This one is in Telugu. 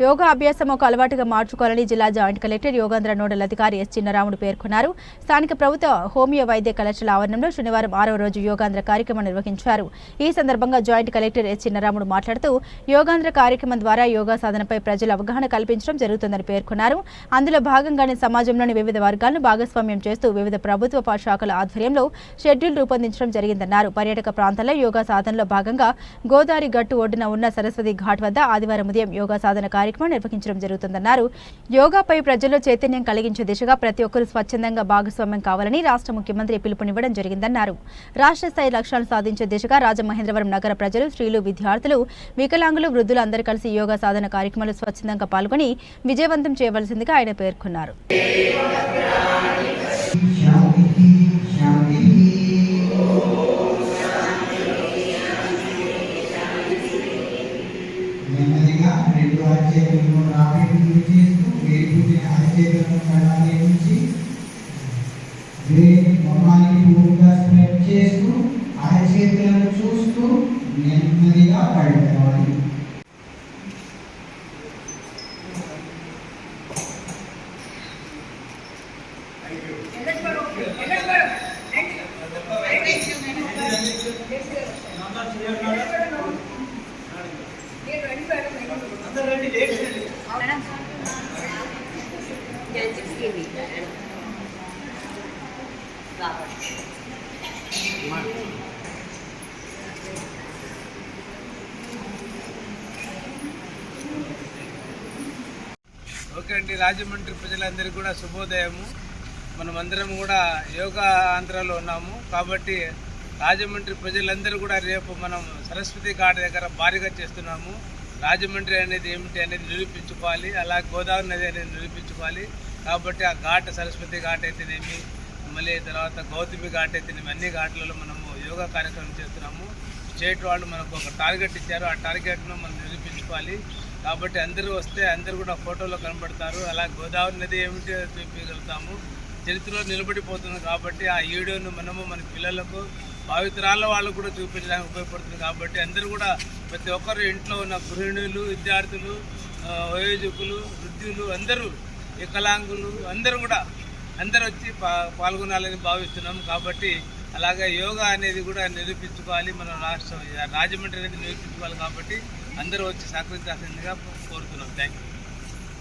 యోగా అభ్యాసం ఒక అలవాటుగా మార్చుకోవాలని జిల్లా జాయింట్ కలెక్టర్ యోగాంధ్ర నోడల్ అధికారి ఎస్ చిన్నరాముడు పేర్కొన్నారు. స్థానిక ప్రభుత్వ హోమియో వైద్య కళాశాల ఆవరణంలో శనివారం ఆరవ రోజు యోగాంధ్ర కార్యక్రమం నిర్వహించారు. ఈ సందర్భంగా జాయింట్ కలెక్టర్ ఎస్ చిన్నరాముడు మాట్లాడుతూ యోగాంధ్ర కార్యక్రమం ద్వారా యోగా సాధనపై ప్రజలు అవగాహన కల్పించడం జరుగుతుందని పేర్కొన్నారు. అందులో భాగంగానే సమాజంలోని వివిధ వర్గాలను భాగస్వామ్యం చేస్తూ వివిధ ప్రభుత్వ శాఖల ఆధ్వర్యంలో షెడ్యూల్ రూపొందించడం జరిగిందన్నారు. పర్యాటక ప్రాంతాల్లో యోగా సాధనలో భాగంగా గోదావరి గట్టు ఒడ్డున ఉన్న సరస్వతి ఘాట్ వద్ద ఆదివారం ఉదయం యోగా సాధన కార్యక్రమం నిర్వహించడం జరుగుతుందన్నారు. యోగాపై ప్రజల్లో చైతన్యం కలిగించే దిశగా ప్రతి ఒక్కరూ స్వచ్ఛందంగా భాగస్వామ్యం కావాలని రాష్ట్ర ముఖ్యమంత్రి పిలుపునివ్వడం జరిగిందన్నారు. రాష్ట్ర స్థాయి లక్ష్యాలు సాధించే దిశగా రాజమహేంద్రవరం నగర ప్రజలు స్త్రీలు విద్యార్థులు వికలాంగులు వృద్ధులు అందరూ కలిసి యోగా సాధన కార్యక్రమాలు స్వచ్ఛందంగా పాల్గొని విజయవంతం చేయవలసిందిగా ఆయన పేర్కొన్నారు. నెమ్మదిగా రెండు అరచేతులను రాపిడి చేస్తూ వేపుని అరచేతులను కళ్ళాన్ని ఉంచి వేడి మొహానికి పూర్తిగా స్ప్రెడ్ చేస్తూ అరచేతులను చూస్తూ నెమ్మదిగా పడుకోవాలి. ఓకే అండి రాజమండ్రి ప్రజలందరికీ కూడా శుభోదయము. మనమందరం కూడా యోగా ఆంధ్రాలో ఉన్నాము. కాబట్టి రాజమండ్రి ప్రజలందరూ కూడా రేపు మనం సరస్వతి ఘాట్ దగ్గర భారీగా చేస్తున్నాము. రాజమండ్రి అనేది ఏమిటి అనేది నిరూపించుకోవాలి. అలా గోదావరి నది అనేది నిరూపించుకోవాలి. కాబట్టి ఆ ఘాట్ సరస్వతి ఘాట్ అయితేనేమి మళ్ళీ తర్వాత గౌతమి ఘాట్ అయితేనేమి అన్ని ఘాట్లలో మనము యోగా కార్యక్రమం చేస్తున్నాము. స్టేట్ వాళ్ళు మనకు ఒక టార్గెట్ ఇచ్చారు. ఆ టార్గెట్ను మనం నిరూపించుకోవాలి. కాబట్టి అందరూ వస్తే అందరూ కూడా ఫోటోలో కనబడతారు. అలా గోదావరి నది ఏమిటి చూపించగలుగుతాము. చరిత్రలో నిలబడిపోతుంది కాబట్టి ఆ వీడియోను మనము మన పిల్లలకు భావితరాల వాళ్ళకు కూడా చూపించడానికి ఉపయోగపడుతుంది కాబట్టి అందరూ కూడా ప్రతి ఒక్కరు ఇంట్లో ఉన్న గృహిణులు విద్యార్థులు వయోజకులు వృద్ధులు అందరూ వికలాంగులు అందరూ కూడా అందరూ వచ్చి పాల్గొనాలని భావిస్తున్నాం కాబట్టి అలాగే యోగా అనేది కూడా నిరూపించుకోవాలి. మన రాష్ట్రం రాజమండ్రి అనేది నిరూపించుకోవాలి కాబట్టి అందరూ వచ్చి సహకరించాల్సిందిగా కోరుతున్నాం. Thank you